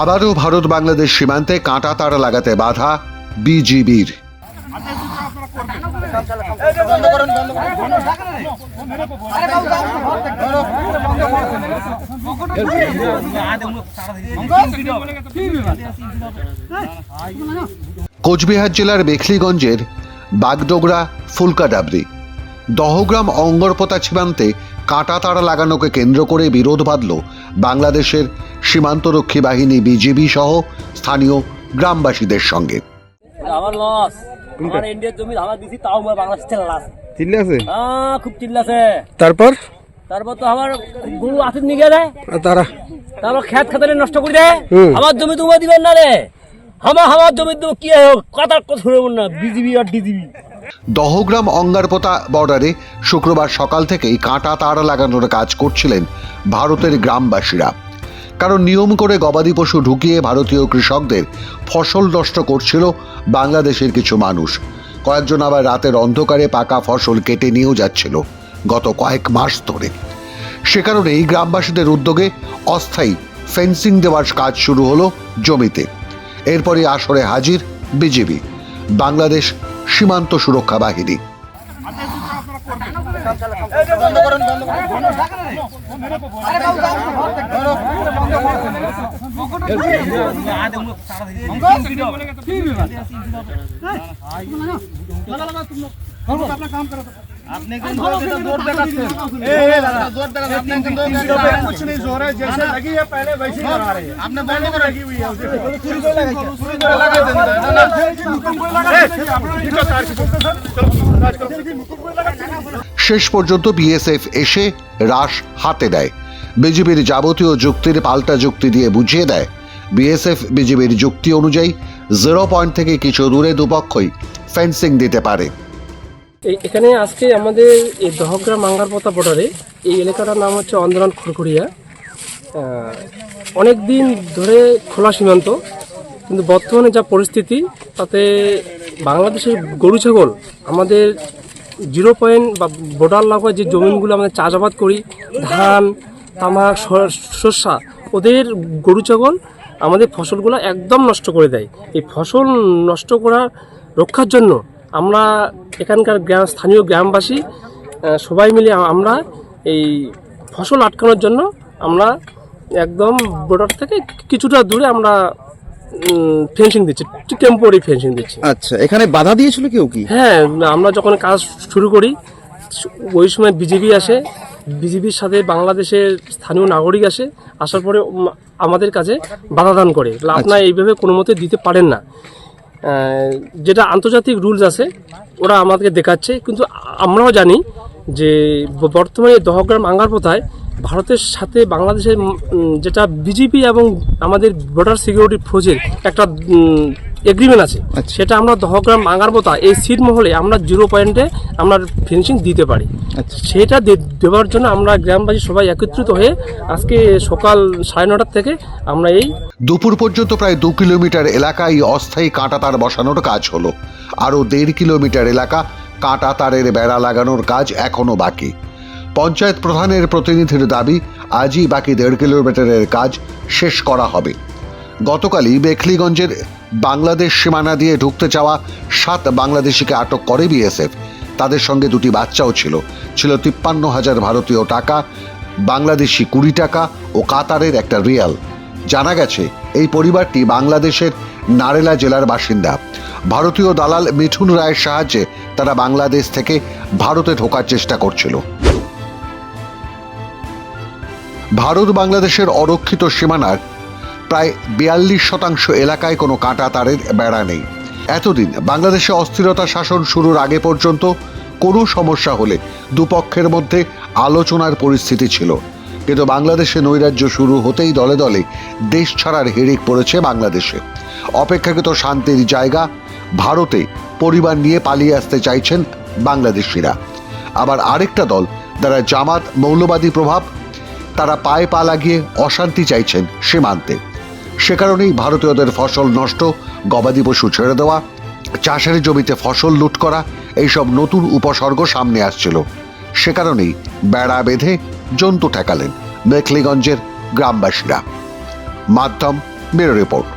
আবারও ভারত বাংলাদেশ সীমান্তে কাঁটা তার লাগাতে বাধা বিজিবির। কোচবিহার জেলার বেখলিগঞ্জের বাগডোগরা ফুলকাডাবরি, দহগ্রাম অঙ্গরপোতা সীমান্তে কাঁটা তার লাগানোকে কেন্দ্র করে বিরোধ বাঁধল বাংলাদেশের সীমান্তরক্ষী বাহিনী বিজিবি সহ স্থানীয় গ্রামবাসীদের সঙ্গে। আমার লস। আমার ইন্ডিয়ার জমি আমার দিছি তাও বাংলাদেশ চিল্লাস চিল্লে আছে? খুব চিল্লাছে তারপর? তারপর তো আমার গরু আসিত নিয়ে যায় তারা? তারপর খেত খাতারে নষ্ট করে দেয়। আমার জমি তোমার দিবেন না রে। আমার আমার জমি দেবো কি হোক কথা কথা শুনবেন না। বিজিবি আর ডিজিবি। দহগ্রাম অঙ্গারপোতা বর্ডারে শুক্রবার সকাল থেকেই কাঁটা তার লাগানোর কাজ করছিলেন ভারতের গ্রামবাসীরা। কারণ নিয়ম করে গবাদি পশু ঢুকিয়ে ভারতীয় কৃষকদের ফসল নষ্ট করছিল বাংলাদেশের কিছু মানুষ। কয়েকজন আবার রাতের অন্ধকারে পাকা ফসল কেটে নিয়েও যাচ্ছিল গত কয়েক মাস ধরে। সে কারণেই গ্রামবাসীদের উদ্যোগে অস্থায়ী ফেন্সিং দেওয়ার কাজ শুরু হলো জমিতে। এরপরই আসরে হাজির বিজেপি বাংলাদেশ সীমান্ত সুরক্ষা বাহিনী। आपने किन जोर से जोर देखाते जोर देखाते आपने किन जोर कुछ नहीं जोर है जैसे लगी है पहले वैसे ही लगा रहे हैं आपने बंद कर लगी हुई है उसे पूरी को लगा पूरी को लगा देना है ना इनको तार के सर चलो राज करो শেষ পর্যন্ত বিএসএফ এসে রাশ হাতে দেয় বিজেপির যাবতীয় যুক্তির পাল্টা যুক্তি দিয়ে বুঝিয়ে দেয় বিএসএফ বিজেপির যুক্তি অনুযায়ী জিরো পয়েন্ট থেকে কিছু দূরে দুপক্ষই ফেন্সিং দিতে পারে এই- এখানে আজকে আমাদের এই দহগ্রাম মাঙ্গারপতা বর্ডারে এই এলাকাটার নাম হচ্ছে অন্দরান খড়খড়িয়া অনেক দিন ধরে খোলা সীমান্ত, কিন্তু বর্তমানে যা পরিস্থিতি, তাতে বাংলাদেশের গরু ছাগল আমাদের জিরো পয়েন্ট বা বর্ডার লাগোয়া যে জমিনগুলো আমাদের চাষাবাদ করি, ধান, তামাক শস্যা ওদের গরু ছাগল আমাদের ফসলগুলো একদম নষ্ট করে দেয়। এই ফসল নষ্ট করা রক্ষার জন্য আমরা এখানকার গ্রাম স্থানীয় গ্রামবাসী সবাই মিলে আমরা এই ফসল আটকানোর জন্য আমরা একদম বর্ডার থেকে কিছুটা দূরে আমরা ফেন্সিং দিচ্ছি টেম্পোরারি ফেন্সিং দিচ্ছি। আচ্ছা এখানে বাধা দিয়েছিল কেউ কি? হ্যাঁ আমরা যখন কাজ শুরু করি ওই সময় বিজেপি আসে বিজেপির সাথে বাংলাদেশের স্থানীয় নাগরিক আসে আসার পরে আমাদের কাছে বাধা দান করে। বলে, আপনারা এইভাবে কোনো মতে দিতে পারেন না। যেটা আন্তর্জাতিক রুলস আছে, ওরা আমাদেরকে দেখাচ্ছে। কিন্তু আমরাও জানি যে বর্তমানে দহগ্রাম প্রথায় ভারতের সাথে বাংলাদেশের যেটা বিজেপি এবং আমাদের বর্ডার সিকিউরিটি ফোর্সের একটা এগ্রিমেন্ট আছে। আচ্ছা। সেটা আমরা দহগ্রাম মাঙ্গারপোতা এই সিট মহলে আমরা জিরো পয়েন্টে আমরা ফিনিশিং দিতে পারি। আচ্ছা। সেটা দে- দেওয়ার জন্য আমরা গ্রামবাসী সবাই একত্রিত হয়ে আজকে সকাল সাড়ে নটার থেকে আমরা এই দুপুর পর্যন্ত প্রায় দু কিলোমিটার এলাকায় অস্থায়ী কাঁটা তার বসানোর কাজ হলো। আরও দেড় কিলোমিটার এলাকা কাঁটা তারের বেড়া লাগানোর কাজ এখনও বাকি। পঞ্চায়েত প্রধানের প্রতিনিধির দাবি আজই বাকি দেড় কিলোমিটারের কাজ শেষ করা হবে। গতকালই বেখলিগঞ্জের বাংলাদেশ সীমানা দিয়ে ঢুকতে চাওয়া সাত বাংলাদেশিকে আটক করে বিএসএফ। তাদের সঙ্গে দুটি বাচ্চাও ছিল। ছিল তিপ্পান্ন হাজার ভারতীয় টাকা, বাংলাদেশি কুড়ি টাকা ও কাতারের একটা রিয়াল। জানা গেছে, এই পরিবারটি বাংলাদেশের নারেলা জেলার বাসিন্দা। ভারতীয় দালাল মিঠুন রায়ের সাহায্যে তারা বাংলাদেশ থেকে ভারতে ঢোকার চেষ্টা করছিল। ভারত বাংলাদেশের অরক্ষিত সীমানার প্রায় বিয়াল্লিশ শতাংশ এলাকায় কোনো কাঁটা তারের বেড়া নেই। এতদিন বাংলাদেশে অস্থিরতা শাসন শুরুর আগে পর্যন্ত কোনো সমস্যা হলে দুপক্ষের মধ্যে আলোচনার পরিস্থিতি ছিল। কিন্তু বাংলাদেশে নৈরাজ্য শুরু হতেই দলে দলে দেশ ছাড়ার হিড়িক পড়েছে বাংলাদেশে। অপেক্ষাকৃত শান্তির জায়গা ভারতে পরিবার নিয়ে পালিয়ে আসতে চাইছেন বাংলাদেশিরা। আবার আরেকটা দল যারা জামাত মৌলবাদী প্রভাব, তারা পায়ে পা লাগিয়ে অশান্তি চাইছেন সীমান্তে। সে কারণেই ভারতীয়দের ফসল নষ্ট, গবাদি পশু ছেড়ে দেওয়া, চাষের জমিতে ফসল লুট করা, এইসব নতুন উপসর্গ সামনে আসছিল। সে কারণেই বেড়া বেঁধে জন্তু ঠেকালেন মেখলিগঞ্জের গ্রামবাসীরা। মাধ্যম ব্যুরো রিপোর্ট।